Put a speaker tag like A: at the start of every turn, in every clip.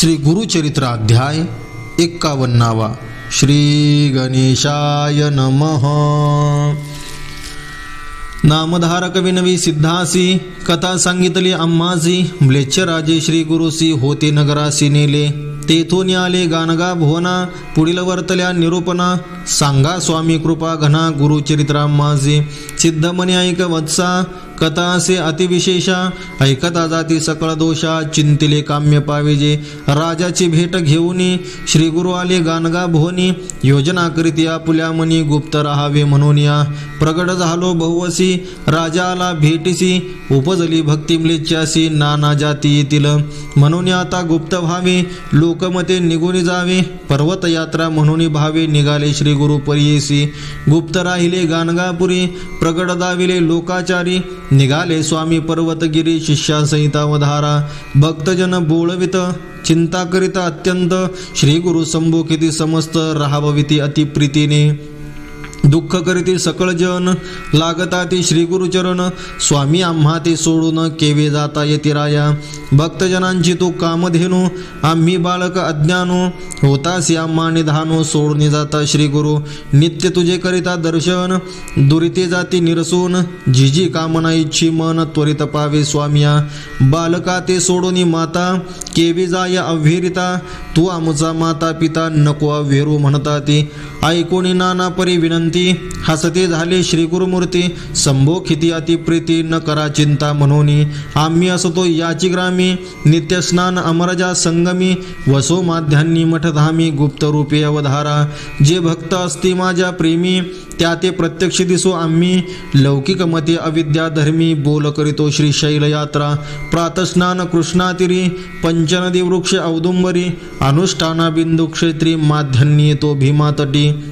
A: श्री गुरुचरित्र अध्याय एक्कावन्नावा. श्री गणेशाय नमः. नामधारक विनवी सिद्धासी कथा सांगितली अम्मासी म्लेच्छ राजे श्री गुरुसी होते नगरासी नेले. तेथून आले गानगा भुवना पुढील वर्तल्या निरूपणा सांगा स्वामी कृपा घना गुरुचरित्रा माझे सिद्धमणी ऐक वत्सा कथा असे अतिविशेषा ऐकता जाती सकळ दोषा चिंतिले काम्य पाविजे राजाची भेट घेऊन श्री गुरु आले गानगा भोनी योजना करीत आपुल्या मनी गुप्त राहावे म्हणून या. प्रगट झालो बहुवसी राजा आला भेटीसी उपजली भक्ती नाना जाती येतील. म्हणून आता गुप्त व्हावे लोकमते निघून जावे पर्वत यात्रा म्हणून भावे निघाले श्री गुरु परियेसी. गुप्त राहिले गानगापुरी प्रगट दाविले लोकाचारी निघाले स्वामी पर्वतगिरी शिष्यासहिता वधारा भक्तजन बोळवित चिंता करिता अत्यंत. श्री गुरु संभोखिती समस्त राहावविती अतिप्रीतीने. दुःख करीती सकळ जन लागता ती श्री गुरुचरण. स्वामी आम्हा ते सोडून केवे जाता येते राया? भक्तजनांची तू कामधेनू आम्ही बालक अज्ञानो. होतास आम्हा निधानो सोडून जाता श्री गुरु. नित्य तुझे करिता दर्शन दुरिते जाती निरसून. जिजी कामना इच्छी मन त्वरित पावे स्वामिया. बालका ते सोडून माता केवी जाय अव्हेरिता. तू आमचा माता पिता नको अव्हेरू म्हणता ती ऐकोणी नाना परी विनंती हसते झाले श्री गुरुमूर्ती अति प्रीती न करा चिंता म्हणून. आम्ही असतो याची ग्रामी नित्य स्नान अमरजा संगमी वसो माध्यान्नी मठधामी गुप्त रूपे अवधारा. जे भक्त असती माझ्या प्रेमी त्या ते प्रत्यक्ष दिसो आम्ही. लौकिक मते अविद्या धर्मी बोल करीतो श्री शैल यात्रा. प्रातस्नान कृष्णातिरी पंचनदी वृक्ष औदुंबरी. अनुष्ठाना बिंदू क्षेत्री माध्यन्नी तो भीमातटी.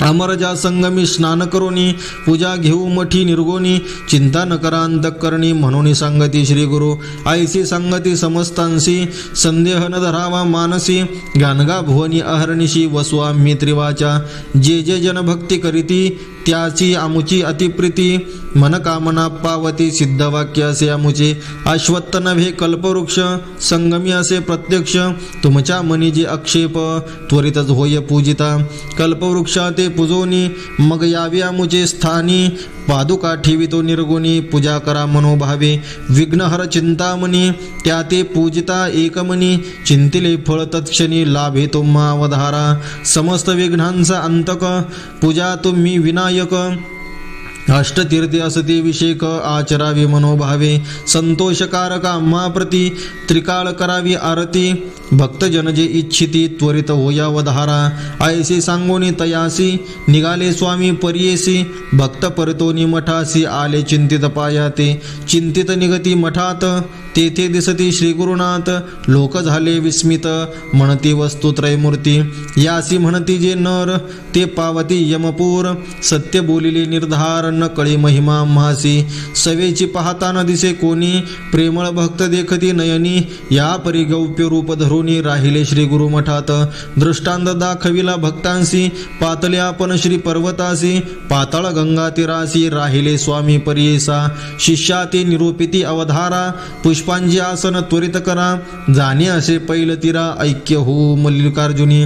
A: अमरजा संगमी स्नान करोनी पूजा घेऊ मठी निर्गोनी चिंता न करा म्हणून सांगती श्री गुरु ऐसी संगती समस्तांसी संदेह न धरावा मानसी गानगा भुवनी अहर्निशी वसवा त्रिवाचा जे जे जनभक्ती करीती त्याची आमुची अतिप्रीती. मनकामना पावती सिद्धवाक्य असे आमुचे. अश्वत्थ नव्हे कल्पवृक्ष संगमी असे प्रत्यक्ष. तुमच्या मनी जे आक्षेप त्वरितच होय पूजिता. कल्पवृक्षा ते पुजोनी मग याव्या आमुचे स्थानी पादुका ठेवितो निर्गुणी पूजा करा मनोभावे विघ्नहर चिंतामणी त्या ते पूजिता एकमणी चिंतिले फळ तत्क्षणी लाभे तुम्हा अवधारा समस्त विघ्नांचा अंतक पूजा तुम्ही विनायक अष्टतीर्थी असती विषेक आचरावी मनोभावे संतोषकारका माप्रती त्रिकाळ करावी आरती भक्तजन जे इच्छिती त्वरित होया वधारा. ऐसी सांगोनी तयासी निघाले स्वामी परियेसी. भक्त परतोनी मठासी आले चिंतित पायाते. चिंतित निगती मठात तेथे दिसती श्री गुरुनाथ लोक झाले विस्मित म्हणती वस्तू त्रयमूर्ती. यासी म्हणती जे नर ते पावती यमपूर. सत्य बोलिले निर्धार न कळे महिमा महासी सवेची पाहता न दिसे कोणी. प्रेमळ भक्त देखती नयनी. या परी गौप्य रूप धरुनी राहिले श्री गुरु मठात दृष्टांत दाखविला भक्तांसी पातले आपण श्री पर्वतासी पातळ गंगा तिरासी राहिले स्वामी परियेसा. शिष्याती निरूपिती अवधारा पुष्पांजी आसन त्वरित करा जाणे असे पैल तिरा ऐक्य हो मल्लिकार्जुनी.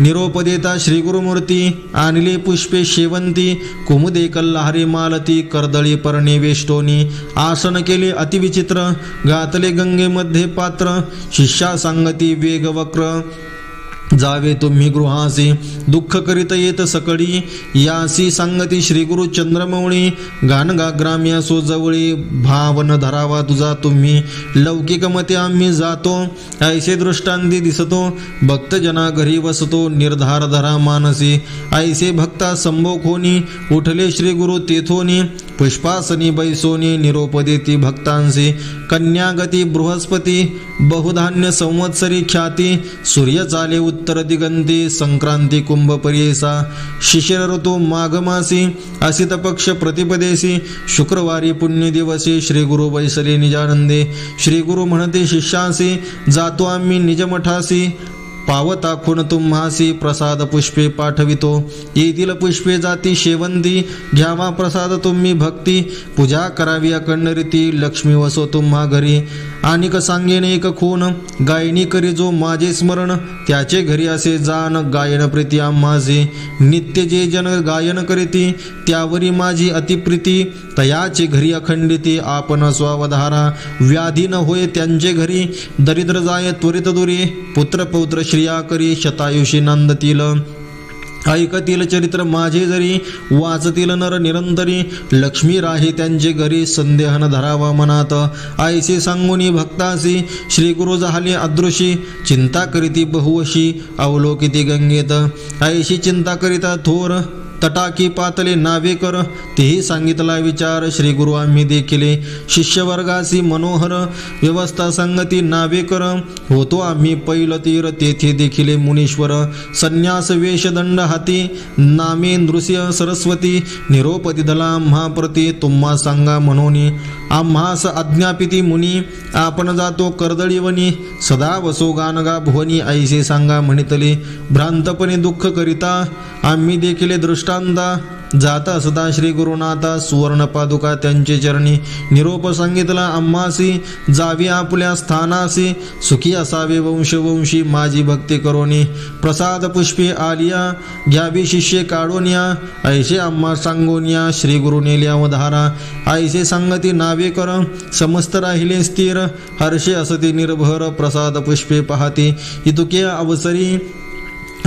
A: निरोप देता श्री गुरुमूर्ती आणले पुष्पे शेवंती कुमुदे कल्लाहरी मालती कर्दळी पर्णे वेष्टोनी आसन केले अतिविचित्र गातले गंगेमध्ये पात्र शिष्या सांगती वेगवक्र जावे तुम्ही गृहासी दुःख करीत येत सकळी. यासी सांगती श्री गुरु चंद्रमौळी गानगा ग्राम्य जवळी. भावन धरावा तुझा तुम्ही लौकिक मते आम्ही जातो. ऐसे दृष्टांती दिसतो भक्तजना घरी बसतो निर्धार धरा मानसी. ऐसे भक्ता संभोखोनी उठले श्री गुरु तेथोनी. पुष्पासनी बैसोनी निरोप देती भक्तांसी. कन्यागती बृहस्पती बहुधान्य संवत्सरी ख्याती. सूर्य चाले उत्तर दिगंती संक्रांती कुंभ परियेसा शिशिर ऋतू माघमासी असित पक्ष प्रतिपदेशी शुक्रवारी पुण्यदिवसी श्री गुरु बैसले निजानंदे श्री गुरु म्हणते शिष्यासी जातो आम्ही निजमठासी पावता खूण तुम्हासी प्रसाद पुष्पे पाठवितो. येथील पुष्पे जाती शेवंती घ्यावा प्रसाद तुम्ही भक्ती पूजा करावी अखंड रीती लक्ष्मी वसो तुम्हा घरी. आणिक सांगेन एक खून गायनी करी जो माझे स्मरण त्याचे घरी असे जाण गायन प्रीती माझे नित्य जे जन गायन करीती त्यावरी माझी अतिप्रीती तयाचे घरी अखंडिती आपण स्वावधारा. व्याधी न होय त्यांचे घरी दरिद्र जाय त्वरित दुरी. पुत्र पौत्र श्रिया करी शतायुषी नंदतील. ऐकतील चरित्र माझे जरी वाचतील नर निरंतरी. लक्ष्मी राही त्यांचे घरी संदेहन धरावा मनात. आयसे सांगुनी भक्तासी श्री गुरु झाले अदृशी. चिंता करीती बहुवशी अवलोकिती गंगेत. आयशी चिंता करिता थोर तटाकी पातले नावेकर तेही सांगितला विचार. श्री गुरु आम्ही देखील शिष्यवर्गासी मनोहर व्यवस्था संगती नावेकर होतो आम्ही पैल तीर. तेथे देखील मुनीश्वर संन्यास वेशदंड हाती. नामे नृस्य सरस्वती. निरोपती दला महाप्रती तुम्हा सांगा म्हणून आम्हास अज्ञापिती मुनी. आपण जातो कर्दळीवनी सदा वसो गानगा भुवनी. ऐसे सांगा म्हणितले. भ्रांतपणे दुःख करिता आम्ही देखिले दृष्टांता जाता सदा श्री गुरुनाथा सुवर्ण पादुका त्यांचे चरणी निरोप सांगितला अम्मासी जावी आपल्या स्थानासी सुखी असावे वंशवंशी माझी भक्ती करोनी प्रसाद पुष्पे आलिया घ्यावी शिष्ये काढोनिया ऐसे अम्मा सांगोनिया श्री गुरु नेल्या धारा ऐसे सांगती नावे कर समस्त राहिले स्थिर हर्षे असती निर्भर प्रसाद पुष्पे पाहती इतुके अवसरी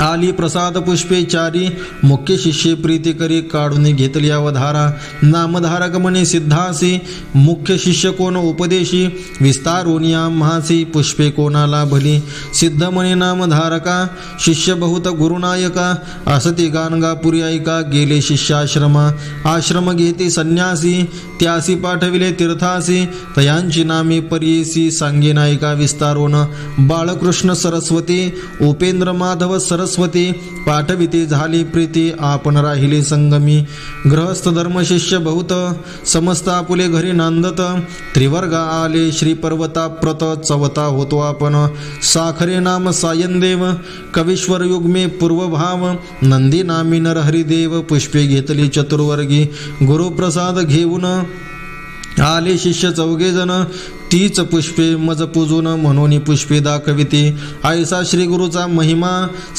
A: आली प्रसाद पुष्पे चारी मुख्य शिष्य प्रीती करी काढून घेतली अवधारा नामधारक म्हणे सिद्धासी मुख्य शिष्य कोण उपदेशी विस्तारोनिया महासी पुष्पे कोणाला भली. सिद्ध म्हणे नामधारका शिष्य बहुत गुरुनायका असती गानगापुरी ऐका गेले शिष्याश्रमा. आश्रम घेते संन्यासी त्यासी पाठविले तीर्थासी तयांची नामे पर्येसी सांगे नायिका विस्तारोन बाळकृष्ण सरस्वती उपेंद्र माधव सरस्वती सरस्वती पाठविती झाली प्रीती आपण राहिले संगमी. गृहस्थ धर्मशिष्य बहुत समस्त आपुले घरी नांदत. त्रिवर्ग आले श्री पर्वता प्रत चवता होतो आपण. साखरे नाम सायनदेव कविश्वर युग्मे पूर्वभाव. नंदी नामी नरहरिदेव पुष्पे घेतली चतुर्वर्गी. गुरुप्रसाद घेऊन आले शिष्य चौघे जण तीच पुष्पे मज पूजून म्हणून पुष्पे दाखविते. आयसा श्री गुरुचा महिमा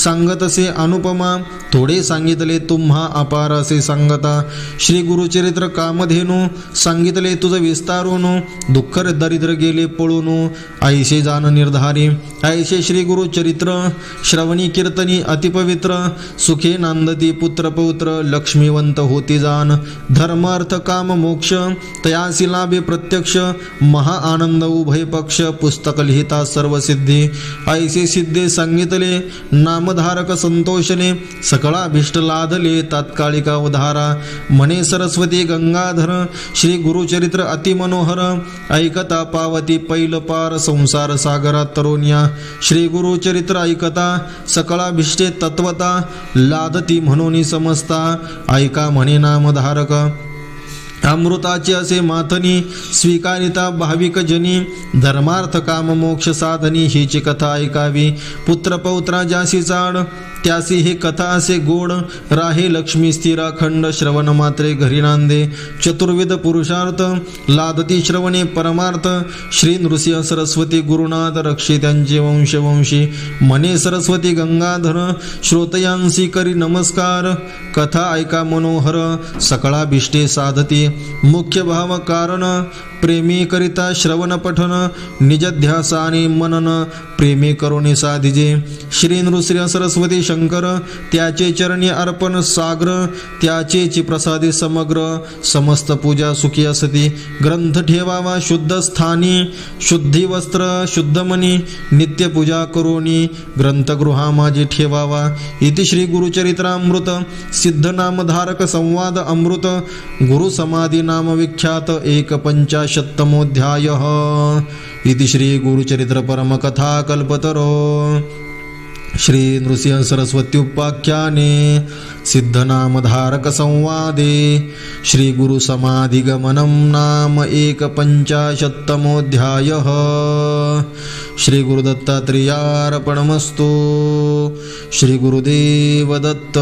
A: सांगत असे अनुपमा थोडे सांगितले तुम्हा अपार असे सांगता. श्री गुरुचरित्र कामधेनू सांगितले तुझं विस्तारून दुःखर दरिद्र गेले पळून. ऐसे जाण निर्धारी ऐसे श्री गुरु चरित्र श्रवणी कीर्तनी अतिपवित्र सुखे नांदती पुत्र पौत्र लक्ष्मीवंत होती जाण धर्म अर्थ काम मोक्ष तयासी लाभे प्रत्यक्ष महा आनंद उभय पक्ष पुस्तक लिहिता सर्व सिद्धी ऐसे सिद्धे सांगितले नामधारक संतोषने सकळाभिष्ट लाधले तात्कालिका उधारा म्हणे सरस्वती गंगाधर श्री गुरुचरित्र अतिमनोहर ऐकता पावती पैल पार संसार सागरा तरुण्या. श्री गुरुचरित्र ऐकता सकळाभिष्टे तत्वता लादती म्हणून समजता. ऐका म्हणे नामधारक अमृताचे असे माथनी स्वीकारिता भाविक जनी धर्मार्थ काम मोक्ष साधनी हिची कथा ऐकावी. पुत्र पौत्रा जासी चाड त्यासी हे कथा असे गोड. राहे लक्ष्मी स्थिरा खंड श्रवण मात्रे घरी नांदे. चतुर्विध पुरुषार्थ लादती श्रवणे परमार्थ. श्री नृसिंह सरस्वती गुरुनाथ रक्षे त्यांचे वंशवंशी मने सरस्वती गंगाधर श्रोतयांसी करी नमस्कार. कथा ऐका मनोहर सकळाभिष्टे साधती. मुख्य भाव कारण प्रेमीकरिता श्रवण पठन निजध्यासाने मनन प्रेमी करुणे साधिजे। श्री नृश्री सरस्वती शंकर त्याचे चरणी अर्पण सागर त्याचेची प्रसादी समग्र। समस्त पूजा सुखी असती। ग्रंथ ठेवावा शुद्ध स्थानी। शुद्धी वस्त्र शुद्ध मनी। नित्य पूजा करोनी। ग्रंथगृहा माझी ठेवावा। इति श्री गुरुचरित्रामृत सिद्धनामधारक संवाद अमृत। गुरुसमाधी नाम विख्यात एक यः इति श्रीगुरुचरित्रपरमकथाकल्पतरो श्रीनृसिंहसरस्वत्युपाख्याने सिद्धनामधारकसंवादे श्रीगुरुसमाधिगमनं नाम एकपञ्चाशत्तमोऽध्यायः श्रीगुरुदत्तात्रेयार्पणमस्तु श्रीगुरुदेवदत्त